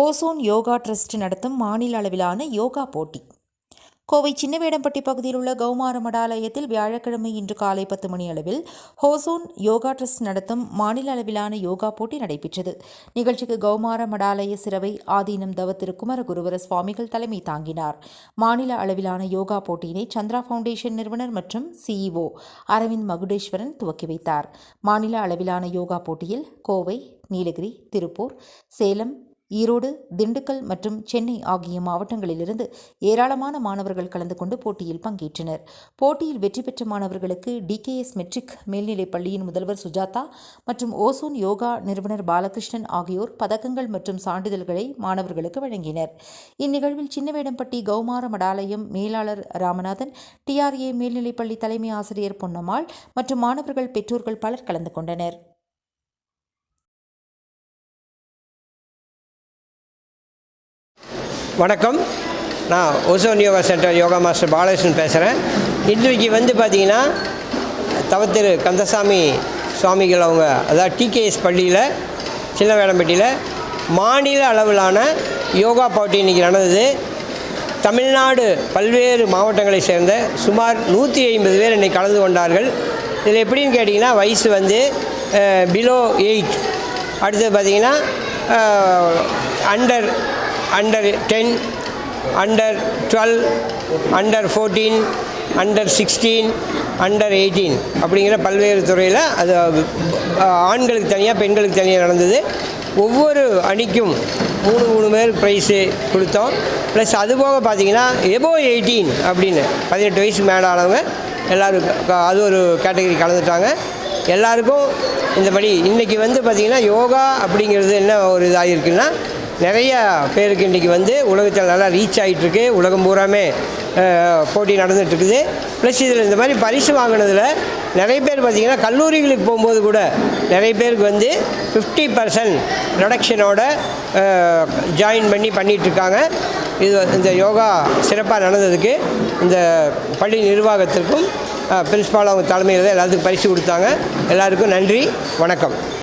Ozone yoga trust நடத்தும் மாநில அளவிலான யோகா போட்டி. கோவை சின்னவேடம்பட்டி பகுதியில் உள்ள கௌமார மடாலயத்தில் வியாழக்கிழமை இன்று காலை பத்து மணி அளவில் ஹோசோன் யோகா ட்ரஸ்ட் நடத்தும் மாநில அளவிலான யோகா போட்டி நடைபெற்றது. நிகழ்ச்சிக்கு கௌமார மடாலய சிறவை ஆதீனம் தவ திரு குமரகுருவர சுவாமிகள் தலைமை தாங்கினார். மாநில அளவிலான யோகா போட்டியினை சந்திரா ஃபவுண்டேஷன் நிறுவனர் மற்றும் சிஇஓ அரவிந்த் மகுடேஸ்வரன் துவக்கி வைத்தார். மாநில அளவிலான யோகா போட்டியில் கோவை நீலகிரி திருப்பூர் சேலம் ஈரோடு திண்டுக்கல் மற்றும் சென்னை ஆகிய மாவட்டங்களிலிருந்து ஏராளமான மாணவர்கள் கலந்து கொண்டு போட்டியில் பங்கேற்றனர். போட்டியில் வெற்றி பெற்ற மாணவர்களுக்கு டிகேஎஸ் மெட்ரிக் மேல்நிலைப் பள்ளியின் முதல்வர் சுஜாதா மற்றும் ஓசோன் யோகா நிறுவனர் பாலகிருஷ்ணன் ஆகியோர் பதக்கங்கள் மற்றும் சான்றிதழ்களை மாணவர்களுக்கு வழங்கினர். இந்நிகழ்வில் சின்னவேடம்பட்டி கௌமார மடாலயம் மேலாளர் ராமநாதன் டிஆர்ஏ மேல்நிலைப்பள்ளி தலைமை ஆசிரியர் பொன்னம்மாள் மற்றும் மாணவர்கள் பெற்றோர்கள் பலர் கலந்து கொண்டனர். வணக்கம். நான் ozone yoga centre yoga master Balakrishnan பேசுகிறேன் இன்றைக்கு வந்து பார்த்திங்கன்னா தவத்திரு கந்தசாமி சுவாமிகள் அவங்க அதாவது டிகேஎஸ் பள்ளியில் சின்ன வேடம்பட்டியில் மாநில அளவிலான யோகா போட்டி இன்றைக்கி நடந்தது. தமிழ்நாடு பல்வேறு மாவட்டங்களை சேர்ந்த சுமார் நூற்றி ஐம்பது பேர் இன்றைக்கி கலந்து கொண்டார்கள். இதில் எப்படின்னு கேட்டிங்கன்னா வயசு வந்து பிலோ எயிட் அடுத்தது பார்த்திங்கன்னா under under ten under twelve under fourteen under sixteen under eighteen அப்படிங்கிற பல்வேறு துறையில் அது ஆண்களுக்கு தனியாக பெண்களுக்கு தனியாக நடந்தது. ஒவ்வொரு அணிக்கும் மூணு மூணு பேர் ப்ரைஸு கொடுத்தோம். ப்ளஸ் அது போக பார்த்தீங்கன்னா எபோ எயிட்டீன் அப்படின்னு பதினெட்டு வயசு மேலே ஆனவங்க எல்லோரும் அது ஒரு கேட்டகரி கலந்துட்டாங்க. எல்லாருக்கும் இந்தபடி இன்றைக்கி வந்து பார்த்திங்கன்னா யோகா அப்படிங்கிறது என்ன ஒரு இதாக இருக்குன்னா நிறைய பேருக்கு இன்றைக்கி வந்து உலகத்தில் நல்லா ரீச் ஆகிட்டுருக்கு உலகம் பூராமே போட்டி நடந்துகிட்ருக்குது ப்ளஸ் இதில் இந்த மாதிரி பரிசு வாங்கினதில் நிறைய பேர் பார்த்திங்கன்னா கல்லூரிகளுக்கு போகும்போது கூட நிறைய பேருக்கு வந்து ஃபிஃப்டி பர்சன்ட் ரிடக்ஷனோட ஜாயின் பண்ணி பண்ணிகிட்ருக்காங்க இது இந்த யோகா சிறப்பாக நடந்ததுக்கு இந்த பள்ளி நிர்வாகத்திற்கும் பிரின்ஸ்பால் அவங்க தலைமையில் தான் எல்லாத்துக்கும் பரிசு கொடுத்தாங்க. எல்லாருக்கும் நன்றி வணக்கம்.